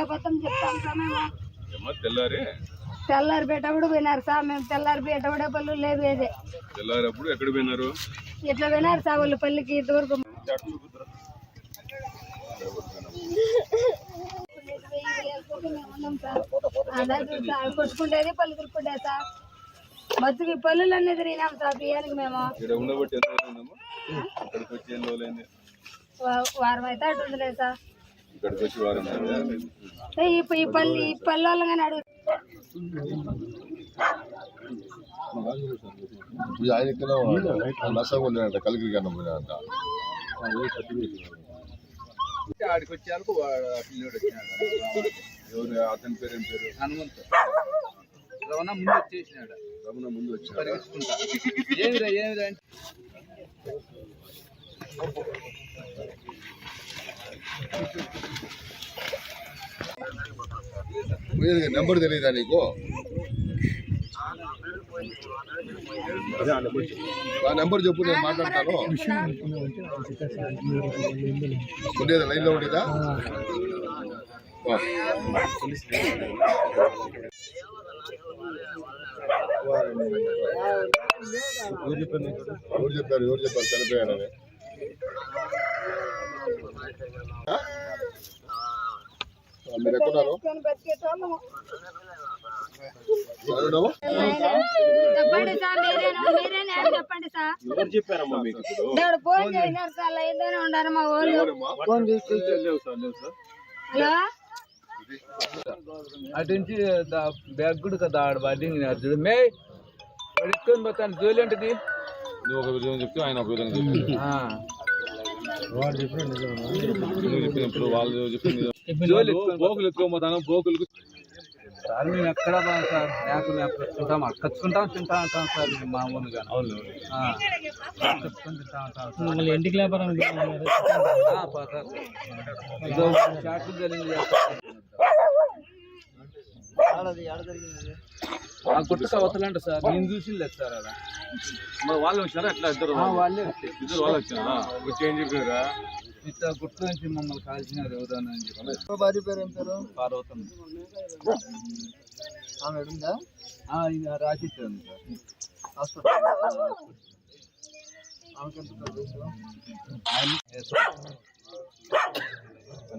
అబద్ధం చెప్తాం సార్ మేము. తెల్లారి. తెల్లారి పెట్టబడి పోయినారు సార్. మేము తెల్లారి పెట్టబడే పళ్ళు లేవేదే తెల్లారప్పుడు ఎక్కడ పోయినారు? ఇట్లా పోయినారు సార్ వాళ్ళు పల్లికి ఇంతవరకు? కొట్టుకుంటేది పళ్ళు తిరుక్కుంటే సార్. బతుకి పళ్ళు అన్నీ తిరిగినాం సార్ బియ్యానికి మేము. వారం అయితే అటు ఉందిలే సార్. ఇక్కడికి వచ్చి వారం ఈ పల్లి ఈ పళ్ళు వాళ్ళగానే అడుగు ఆయన ఇక్కడ నష్టం ఉండేనంట కలిగి కన్నా పోయినంట ఆడికి వచ్చినాడు. ఎవరు అతని పేరు ఏం పేరు? హనుమంతు. రవణ ముందు వచ్చేసినాడు. రమణ ముందు వచ్చారు పరిగెత్తుకుంటా. ఏమిరా ఏమిరా అంటే నెంబర్ తెలియదా నీకు ఆ నెంబర్ చెప్పు నేను మాట్లాడతాను ఉండేదా లైన్లో ఉండేదా ఆ. ఎవరు చెప్పారు ఎవరు చెప్పారు చనిపోయారని ఆ? ఆ, మీరు ఎక్కడున్నారు? చెప్పండి సార్ మీరేనా? మీరేనా అని చెప్పండి సార్. ఎవరు చెప్పారమ్మా మీకు ఇప్పుడు? దేవుడు ఫోన్ చేసినారు సార్ లైన్లోనే ఉండారు మా వాళ్ళు. ఎవరమ్మా? లేవు సార్ లేవు సార్. హలో? అటు నుంచి బ్యాగ్ కూడా కదా ఆడ బడ్డింగ్ చూడు. మే ఎత్తుకొని పోతాను జోలి ఏంటిది? నువ్వు ఒక విధంగా చెప్తే ఆయన ఒక విధంగా చెప్తారు ఆ. నువ్వు చెప్పినప్పుడు వాళ్ళు చెప్పింది బోకులు ఎత్తుకోపోతాను బోకులకు సార్ మేము ఎక్కడ బాగా సార్ మేక మేపుకుంటాం అక్కచ్చుకుంటాం తింటా ఉంటాం సార్ మేము మామూలుగా. ఆ. అక్కచ్చుకొని తింటా ఉంటాం పోతారు. ఇదో చాట్లు జరిగింది. ఆ గుట్టకు అవతలంట సార్. నేను చూసి లేదు సార్ అలా. మరి వాళ్ళు వచ్చారా అట్లా ఇద్దరు? ఆ, వాళ్ళే వచ్చారు. ఇద్దరు వాళ్ళు వచ్చారా వచ్చి ఏం చెప్పారా? ఇట్లా గుట్ట నుంచి మమ్మల్ని కాల్చినారు ఎవరన్నా అని చెప్పి. భార్య పేరు ఏం పేరు? పార్వతం ఆమె ఉందా? ఆ, ఇది రాసి ఇచ్చాను సార్. హాస్పిటల్ ఆమెకి ఎంత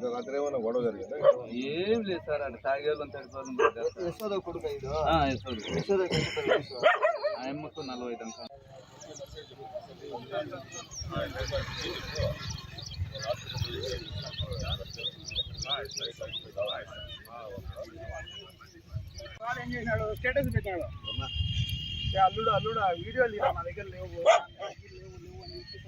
రాత్రి ఏమైనా గొడవ జరిగిందా? ఏం లేదు సార్ అంటే తాగేళ్ళని తడిపోతుంది యశోద కొడుకు ఐదు యశోద. యశోద ఎంత వయసు? ఆ అమ్మకు నలభై ఐదు అంక ఏం చేసినాడు? స్టేటస్ పెట్టాడు. ఏ అల్లుడు అల్లుడు వీడియోలు ఇలా నా దగ్గర లేవు. లేవు లేవు అని చెప్పి.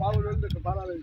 పావులు పాలాలు